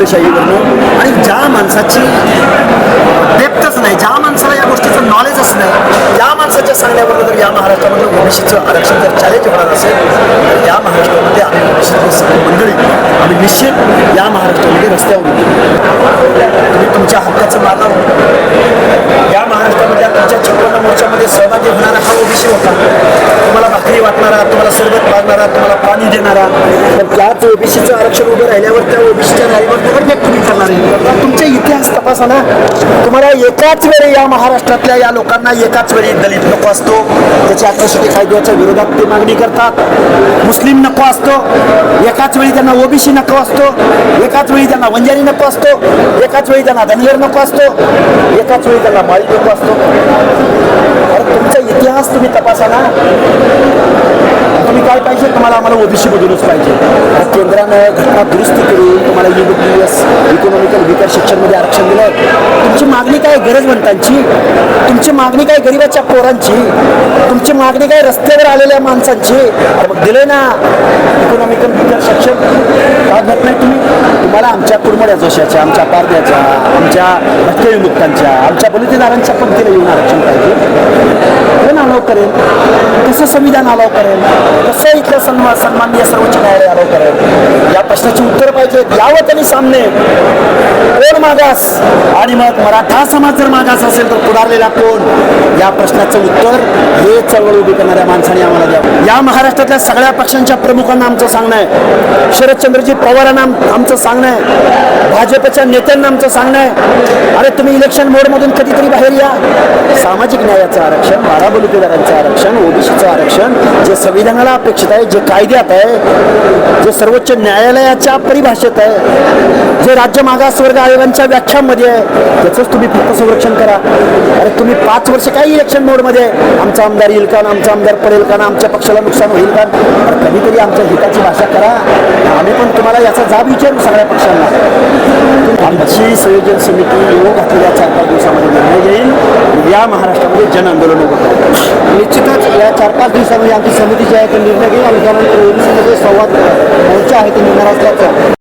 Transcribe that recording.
हुंडेशाही करणं आणि ज्या माणसाची डेप्थच नाही ज्या माणसाला या गोष्टीचं नॉलेजच नाही या माणसाच्या सांगण्याबरोबर जर या महाराष्ट्रामध्ये ओबीसीचं आरक्षण जर चॅलेंज होणार असेल तर या महाराष्ट्रामध्ये आम्ही ओबीसी मंडळी आम्ही निश्चित या महाराष्ट्रामध्ये रस्त्यावर तुम्ही तुमच्या हक्काचं मागा या महाराष्ट्रामध्ये तुमच्या मोर्चामध्ये सहभागी होणारा हा ओबीसी होता. तुम्हाला भाकरी वाटणारा तुम्हाला सरबत वाटणारा तुम्हाला पाणी देणारा. पण त्याच ओबीसीचं आरक्षण उभं राहिल्यावर त्या ओबीसीच्या राहिल्यावर दगडफेक तुम्ही करणार आहे. तुमचे इतिहास तपासा ना. तुम्हाला एकाच वेळी या महाराष्ट्रातल्या या लोकांना एकाच वेळी दलित नको असतो. त्याच्या अट्रॉसिटी कायद्याच्या विरोधात ते मागणी करतात. मुस्लिम नको असतो. एकाच वेळी त्यांना ओबीसी नको असतो. एकाच वेळी त्यांना वंजारी नको असतो. एकाच वेळी त्यांना धनगर नको असतो. एकाच वेळी त्यांना माळी नको असतो. तुमचा तुम्ही तपासा ना तुम्ही काय पाहिजे? तुम्हाला आम्हाला ओबीसी मधूनच पाहिजे. केंद्रानं घटना दुरुस्ती करून तुम्हाला यू बी एस इकॉनॉमिकल विकार शिक्षणमध्ये आरक्षण दिलं. तुमची मागणी काय गरजवंतांची? तुमची मागणी काय गरिबाच्या पोरांची? तुमची मागणी काय रस्त्यावर आलेल्या माणसांची? मग दिले ना. इकॉनॉमिकल विकार शिक्षण. का घेत नाही तुम्ही? तुम्हाला आमच्या कुरमड्या जोशाच्या आमच्या पारद्याच्या आमच्या भटके विमुक्तांच्या आमच्या बलुतेदारांच्या तिला येऊन आरक्षण पाहिजे. अलाव करेल कसं संविधान अलाव करेल कसं इथलं सन्मान सन्माननीय सर्वोच्च न्यायालय अलाव करेल या प्रश्नाची उत्तर पाहिजेत यावं त्यांनी सामने. कोण मागास? आणि मग मराठा समाज जर मागास असेल तर पुढारलेला कोण? या प्रश्नाचं उत्तर हे चळवळ उभी करणाऱ्या माणसाने आम्हाला द्यावं. या महाराष्ट्रातल्या सगळ्या पक्षांच्या प्रमुखांना आमचं सांगणं आहे. शरदचंद्रजी पवारांना आमचं सांगणं आहे. भाजपच्या नेत्यांना आमचं सांगणं आहे. अरे तुम्ही इलेक्शन मोडमधून कधीतरी बाहेर या. सामाजिक न्यायाचं आरक्षण बारा मराठ्यांचं आरक्षण ओबीसीचं आरक्षण जे संविधानाला अपेक्षित आहे जे कायद्यात आहे जे सर्वोच्च न्यायालयाच्या परिभाषेत आहे जे राज्य मागासवर्ग आयोगांच्या व्याख्यामध्ये आहे त्याचंच तुम्ही फक्त संरक्षण करा. अरे तुम्ही पाच वर्ष काही इलेक्शन मोडमध्ये आहे? आमचा आमदार येईल का ना आमचा आमदार पडेल का ना आमच्या पक्षाला नुकसान होईल का? पण कधीतरी आमच्या हिताची भाषा करा. आम्ही पण तुम्हाला याचा जाब विचारू सगळ्या पक्षांना. आमची संयोजन समिती येऊन घातलेल्या चार पाच दिवसामध्ये. या महाराष्ट्रामध्ये जन आंदोलन उभं निश्चितच या चार पाच दिवसामध्ये आमची समिती जी आहे ते निर्णय घेईल आणि त्यानंतर ओबीसीमध्ये संवाद मोर्चा आहे ते निघणार असल्याचं